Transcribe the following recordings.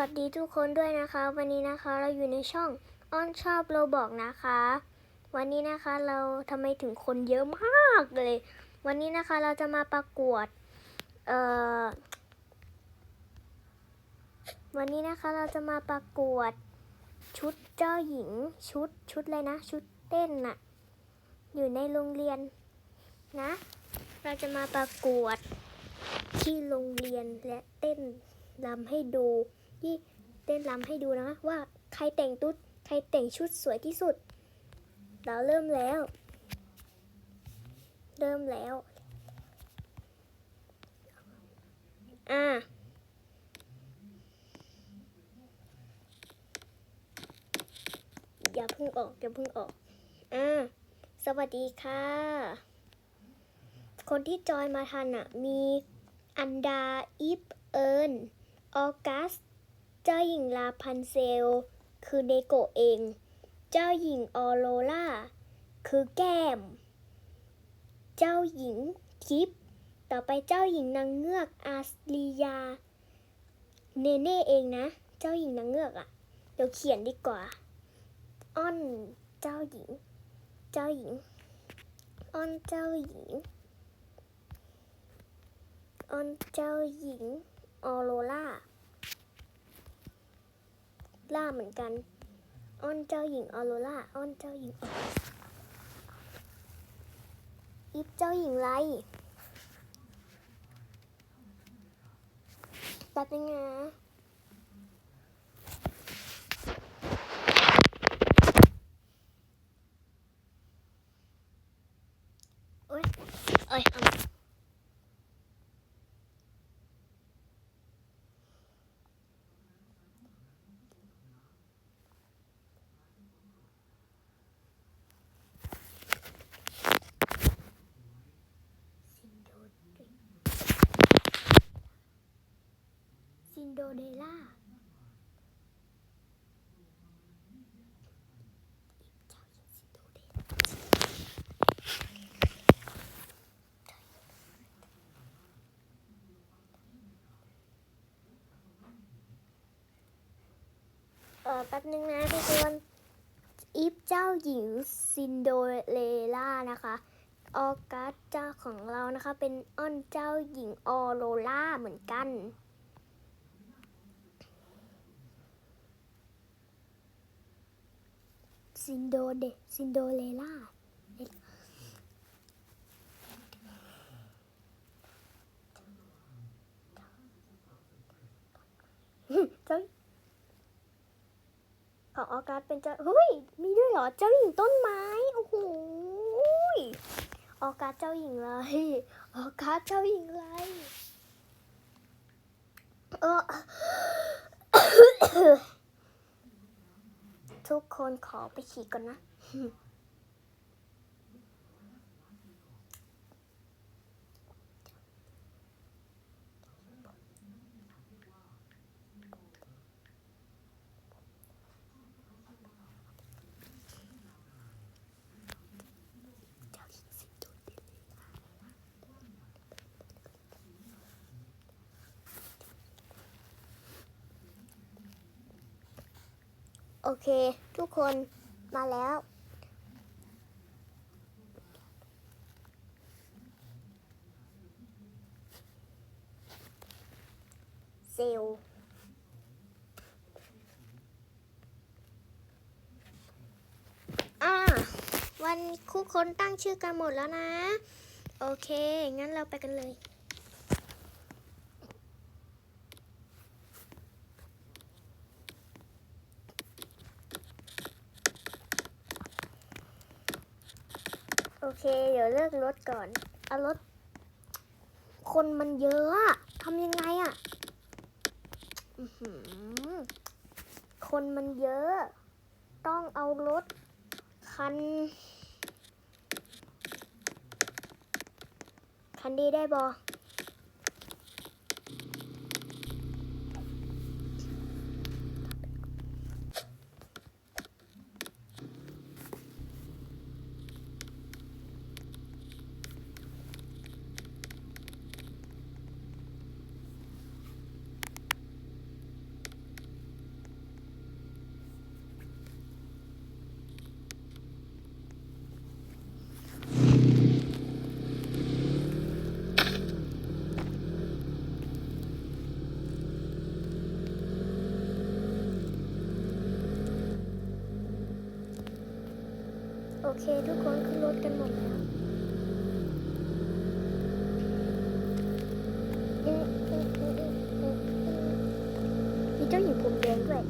วัสดีทุกคนด้วยนะคะ วันนี้นะคะเราอยู่ในช่องอ้อนชอบโรบอกนะคะ วันนี้นะคะเราทำไมถึงคนเยอะมากเลย วันนี้นะคะเราจะมาประกวดเอ่อวันนี้นะคะเราจะมาประกวดชุดเจ้าหญิงชุดชุดอะไรนะ ชุดเต้นน่ะอยู่ในโรงเรียนนะ เราจะมาประกวดที่โรงเรียนและเต้นรำให้ดู ที่เต้นรำให้ดูนะว่าใครแต่งตุ๊ดใครแต่งชุดสวยที่สุด เราเริ่มแล้ว เริ่มแล้ว อ่าอย่าพิ่งออกอย่าพิ่งออก อ่า สวัสดีค่ะ คนที่จอยมาทันอะ มีอันดา อิฟ เอิร์นออกัส เจ้าหญิงลาพันเซล คือเนโกเอง เจ้าหญิงออโรล่า คือแก้ม เจ้าหญิงคิปต่อไปเจ้าหญิงนางเงือกอาสลียา เนเน่เองนะ เจ้าหญิงนางเงือกอะ่ะ เดี๋ยวเขียนดีกว่า อ้อนเจ้าหญิง เจ้าหญิง อ้อนเจ้าหญิง อ้อนเจ้าหญิงออโรล่า ล่าเหมือนกันอ้อนเจ้าหญิงออโรล่าอ้อนเจ้าหญิงอิฟเจ้าหญิงไรแป๊บนึงนะโอ๊ยเอ้ยเอาซินโดเรล่าเออแป๊บนึงนะทุกคนอีฟเจ้าหญิงซินโดเรลล่านะคะออกัสเจ้าของเรานะคะ เป็นอ้อนเจ้าหญิงออโรล่าเหมือนกัน ซินโดเดซินโดเลล่าเจ้าของออกัสเป็นเจ้าเฮ้ย มีด้วยเหรอ เจ้าหญิงต้นไม้ โอ้โหออกัสเจ้าหญิงไรออกัสเจ้าหญิงไรเออ ทุกคนขอไปฉี่ก่อนนะ อเค ทุกคนมาแล้ว เซลอ่าวันคุกคนตั้งชื่อกันหมดแล้วนะ โอเค งั้นเราไปกันเลย เค เดี๋ยวเลิกรถก่อน เอารถ คนมันเยอะอะทำยังไงอะคนมันเยอะ ต้องเอารถ คัน คันดีได้บอ ทุกคนขึ้นรถกันหมดแล้วมีเจ้าหญิงผมแดงด้วย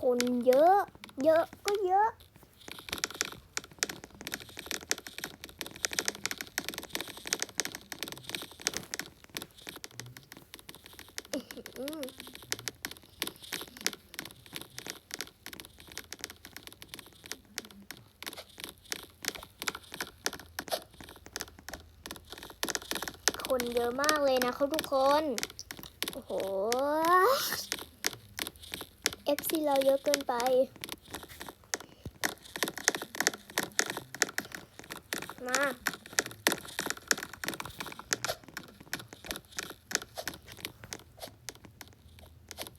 คนเยอะ เยอะ อื้อหือคน เยอะมากเลยนะครับทุกคน โอ้โห FC เราเยอะเกินไป มา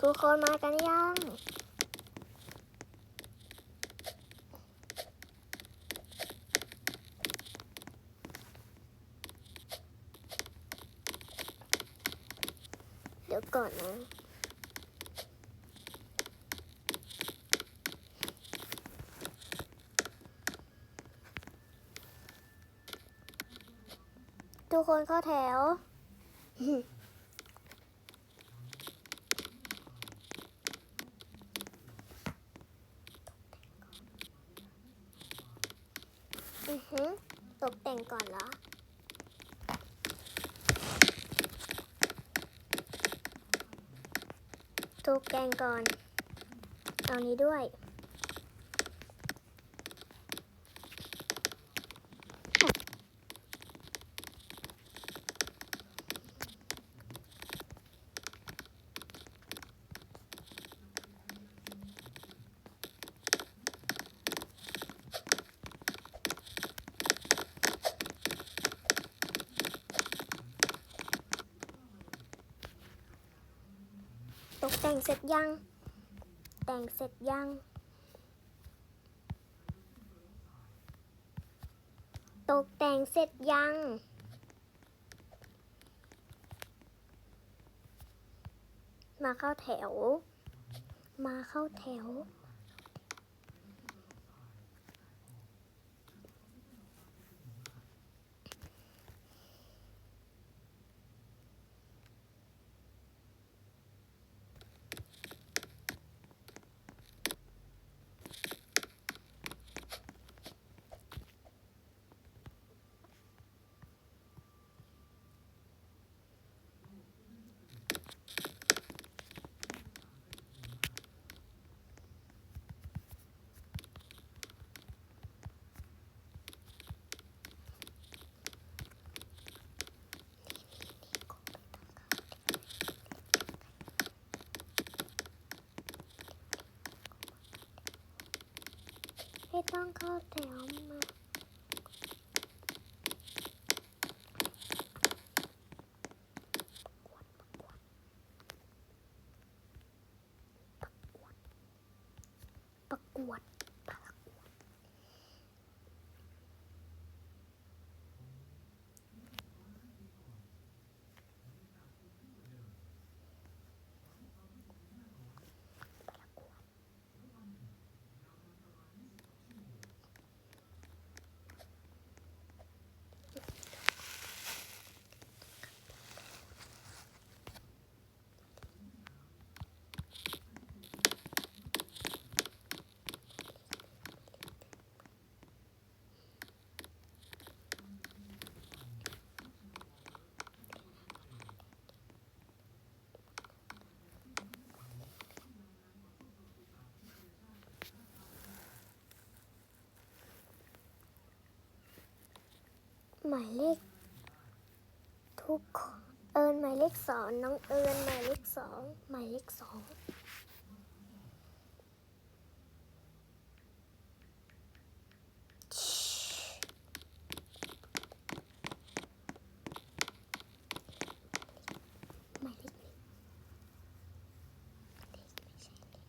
ทุกคนมากันยัง เดี๋ยวก่อนนะ ทุก คนเข้าแถว อือหือตกแต่งก่อนเหรอตกแต่งก่อน เอานี้ด้วย ร็จยัง แต่งเสร็จยัง ตกแต่งเสร็จยัง มาเข้าแถว มาเข้าแถว ให้ต้องเข้าแถวมาประกวด หมายเลข ทุกคนเอิญหมายเลขสองน้องเอิญหมายเลขสองหมายเลขสองหมายเลขหนึ่งเลขไม่ใช่เลข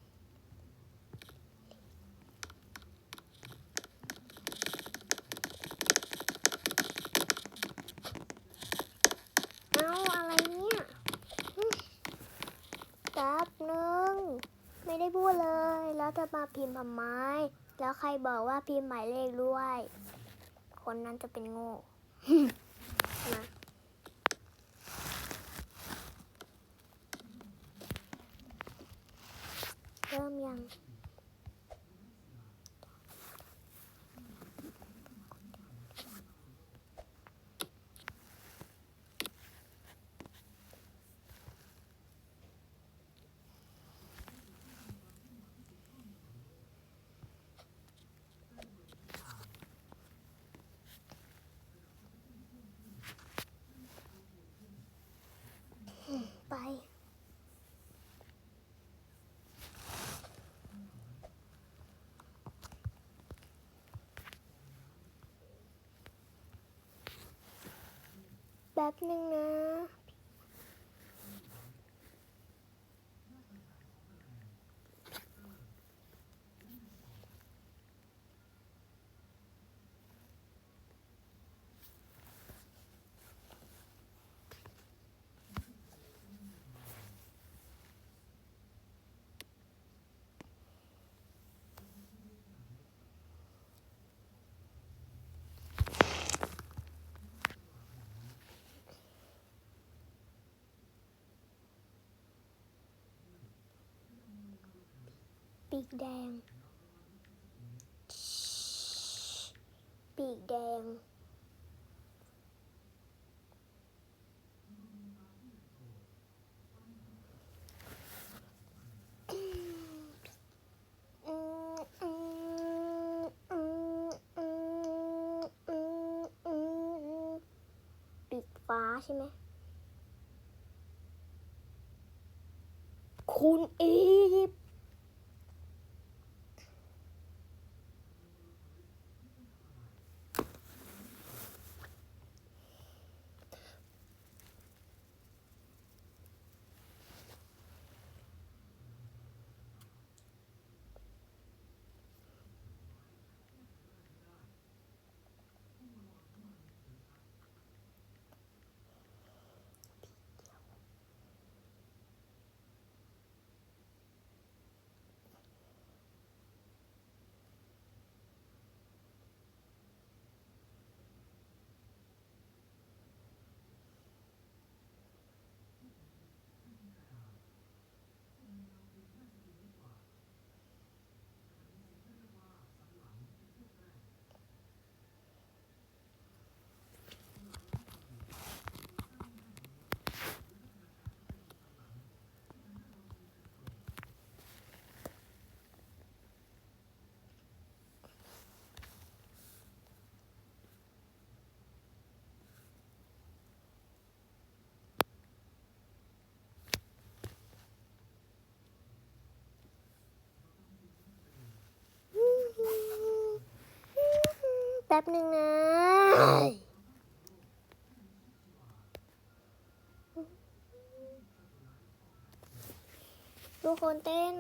ไม่ได้พูดเลย แล้วจะมา พิมพ์ทำไม แล้วใครบอกว่าพิมพ์หมายเลขด้วย คนนั้นจะเป็นโง่ มาเริ่มยัง ไป แป๊บหนึ่งนะ กแดง ปีกแดงอืมอืมอืมอืมอืมอืมปีกฟ้าใช่ไหม คุณอียิปต์ แป๊บหนึ่งนะทุกคนเต้น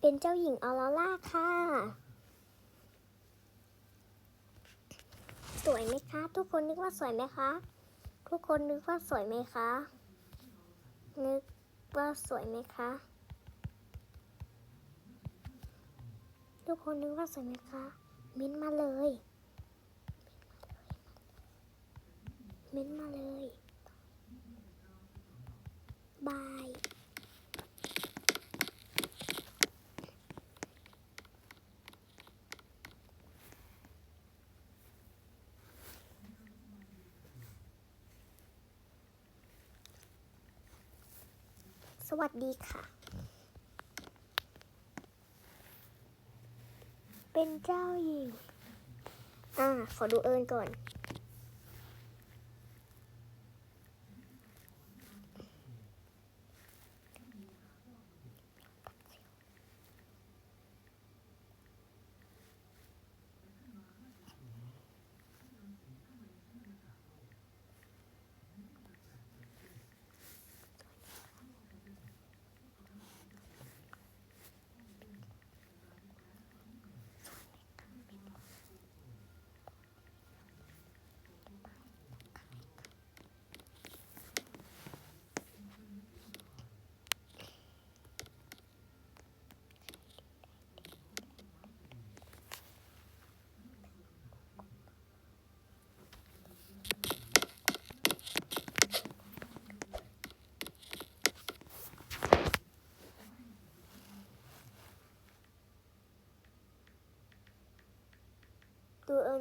เป็นเจ้าหญิงออโรร่าค่ะ สวยไหมคะ ทุกคนนึกว่าสวยไหมคะ ทุกคนนึกว่าสวยไหมคะ นึกว่าสวยไหมคะ ทุกคนนึกว่าสวยไหมคะ มิ้นมาเลย มิ้นมาเลย บาย สวัสดีค่ะ เป็นเจ้าหญิง อ่า ขอดูเอิญก่อน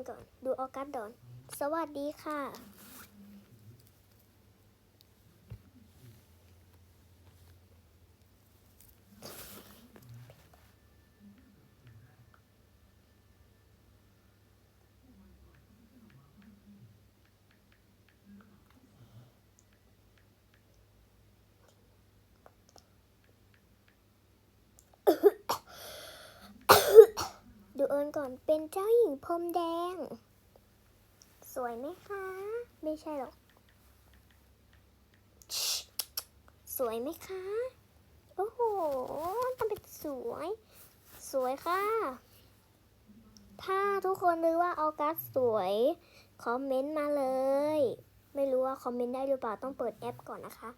ก่อน ดูออกัสดอน สวัสดีค่ะ ดูเอนเป็นเจ้าหญิงพรมแดง สวยไหมคะ ไม่ใช่หรอก สวยไหมคะ โอ้โหทำเป็นสวย สวยค่ะ ถ้าทุกคนนึกว่าออกัสสวย คอมเมนต์มาเลย ไม่รู้ว่าคอมเมนต์ได้หรือเปล่าต้องเปิดแอปก่อนนะคะ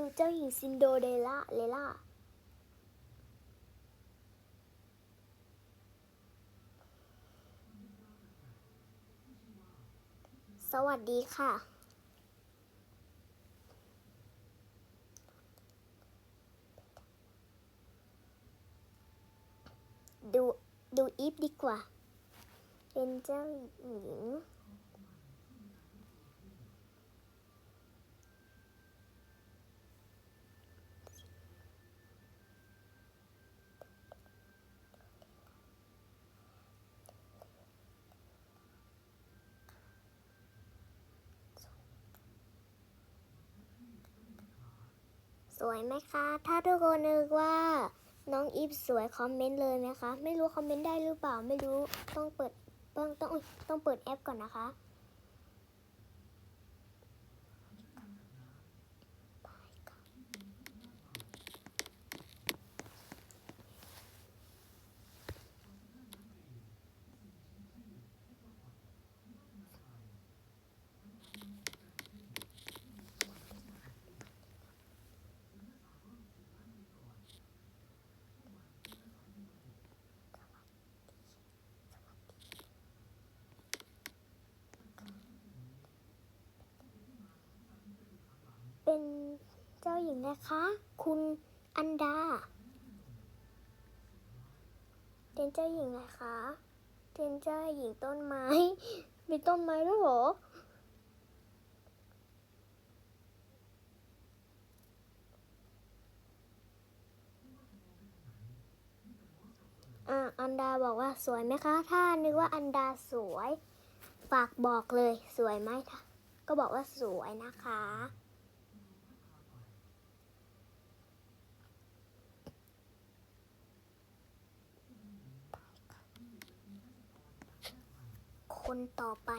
ดูเจ้าหญิงซินโดเรลล่าเลล่าสวัสดีค่ะ ดู ดูอีฟดีกว่า เป็นเจ้าหญิง สวยไหมคะ ถ้าทุกคนนึกว่าน้องอีฟสวยคอมเมนต์เลยไหมคะ ไม่รู้คอมเมนต์ได้หรือเปล่าไม่รู้ ต้องเปิดต้องต้องต้องเปิดแอปก่อนนะคะ เป็นเจ้าหญิงนะคะ คุณอันดา เป็นเจ้าหญิงอะคะเป็นเจ้าหญิงต้นไม้ มีต้นไม้ด้วยหรออ่าอันดาบอกว่าสวยไหมคะ ถ้านึกว่าอันดาสวย ฝากบอกเลยสวยไหมคะ ก็บอกว่าสวยนะคะ คนต่อไป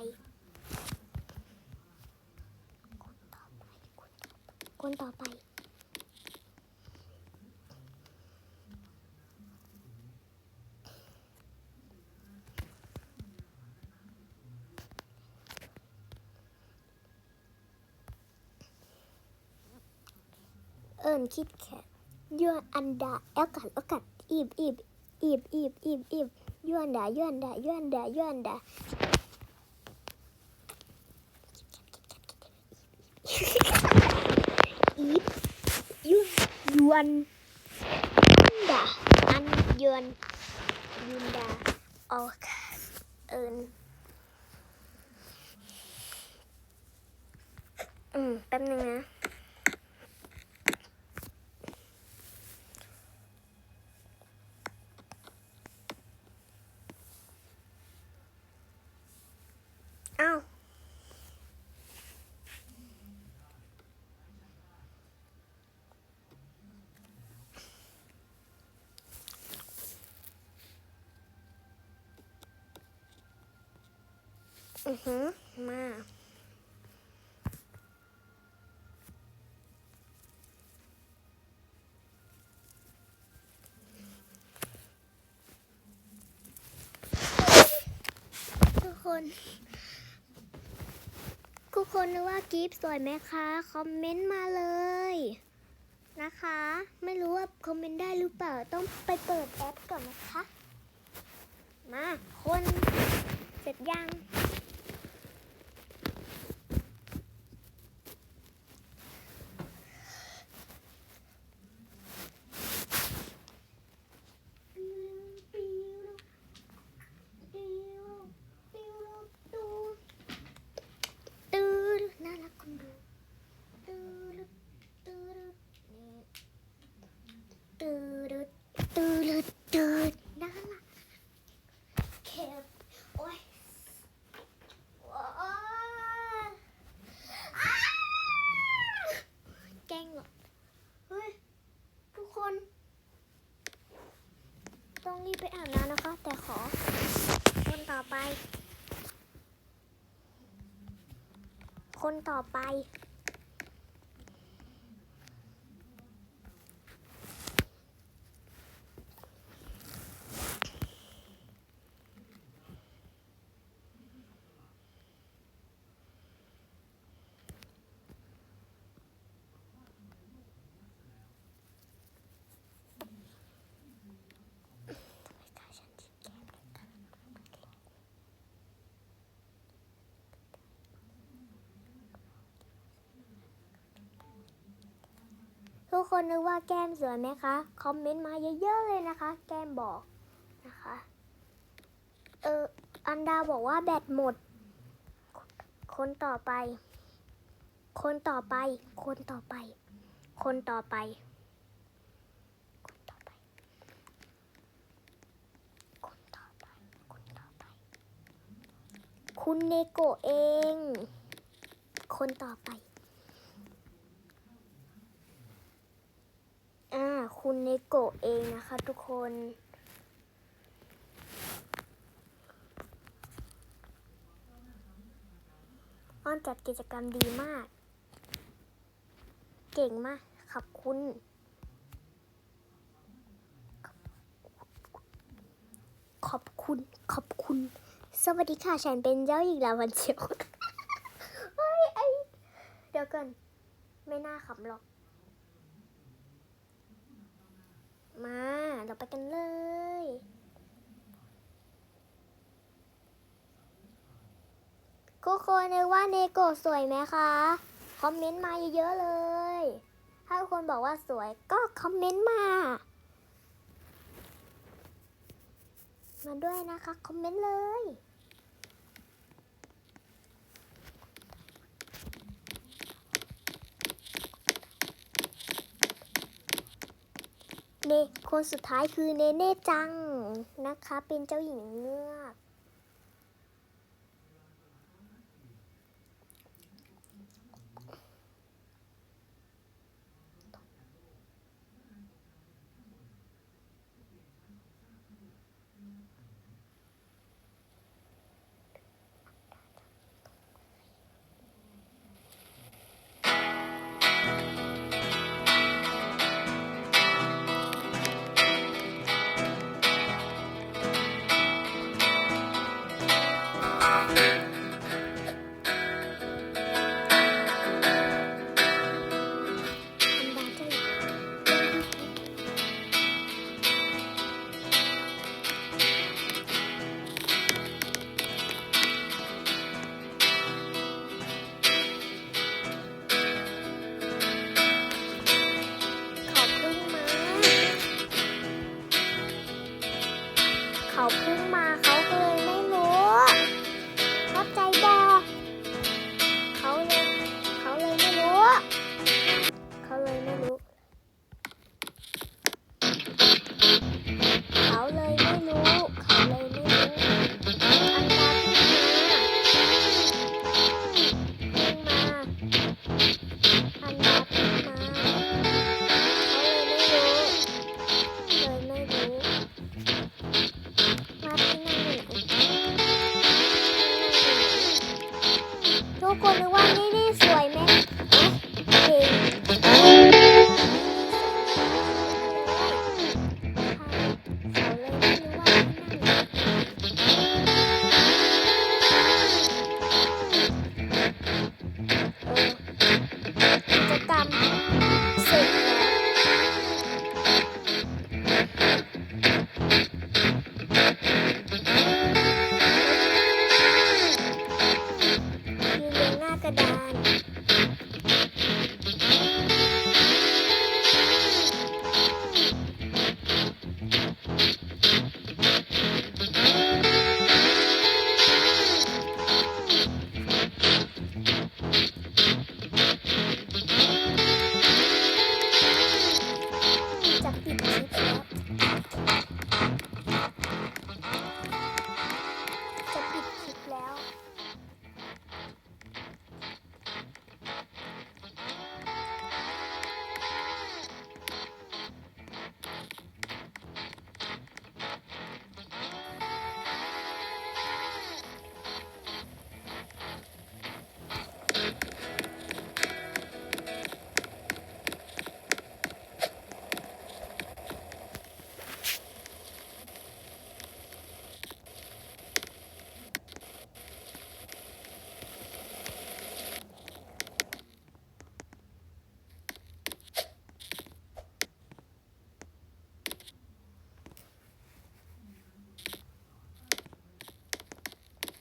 คนต่อไป คนต่อไป เอิญคิดแค่ยัวอันดาเอลกัดเอลกัดอีบอีบอีบอีบอีบอีบยัวอันดายัวอันดายัวอันดายัวอันดา อีฟยวนย วนดาอันยวนยุนดาออคเอินอือืมแป๊บนึงนะ อ้าว อือหือมาทุกคนทุกคนนึกว่ากิฟสวยไหมคะ คอมเมนต์มาเลย นะคะ ไม่รู้ว่าคอมเมนต์ได้หรือเปล่า ต้องไปเปิดแอปก่อนนะคะ มา คน เสร็จยัง ตื้อน่ารักคนดูตื้อตื้อนี่ตื้อตื้อตื้อน่ารักเข็บโอ้ยว้าวอ้าแกล้งเหรอเฮ้ย ทุกคน ต้องรีบไปอาบน้ำนะคะ แต่ขอ คนต่อไป คนต่อไป ทุกคนนึกว่าแก้มสวยไหมคะ คอมเมนต์มาเยอะๆเลยนะคะ แก้มบอกนะคะ เออ อันดาบอกว่าแบตหมด คนต่อไป คนต่อไป คนต่อไป คนต่อไป คนต่อไป คนต่อไป คนต่อไป คุณเนโกเอง คนต่อไป อ่า คุณเนโกะเองนะคะทุกคน อ้อนจัดกิจกรรมดีมาก เก่งมาก ขอบคุณ ขอบคุณ ขอบคุณ สวัสดีค่ะ ฉันเป็นเจ้าหญิงลาวันเชียวเฮ้ยไอเดี๋ยวก่อน ไม่น่าขำหรอก มา เราไปกันเลย ทุกคนนึกว่าเนโกะสวยไหมคะ คอมเมนต์มาเยอะๆเลย ถ้าทุกคนบอกว่าสวยก็คอมเมนต์มา มาด้วยนะคะ คอมเมนต์เลย เนคนสุดท้ายคือเนเน่จังนะคะ เป็นเจ้าหญิงเงือก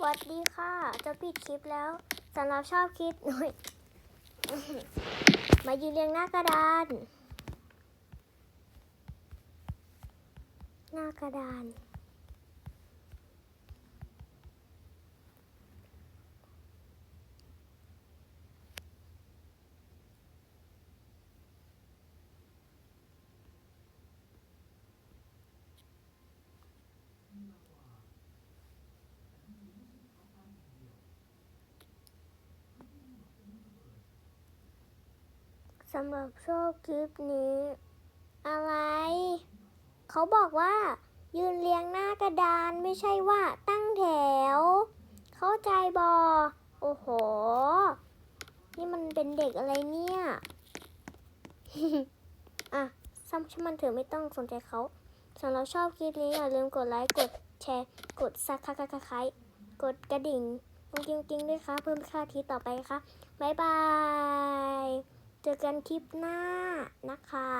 วัสดีค่ะ จะปิดคลิปแล้วสำหรับชอบคลิปหน่อยมายืนเรียงหน้ากระดาน หน้ากระดาน สำหรับชอบคลิปนี้ อะไร เขาบอกว่า ยืนเรียงหน้ากระดานไม่ใช่ว่าตั้งแถว เข้าใจบอโอ้โห นี่มันเป็นเด็กอะไรเนี่ยอะซ้ำช่มันเถอะไม่ต้องสนใจเขาสำหรับชอบคลิปนี้อย่าลืมกดไลค์กดแชร์ กดซักคักคักคักกดกระดิ่งจริงจริงด้วยค่ะเพิ่มค่าทีต่อไปค่ะ บ๊ายบาย เจอกันคลิปหน้านะคะ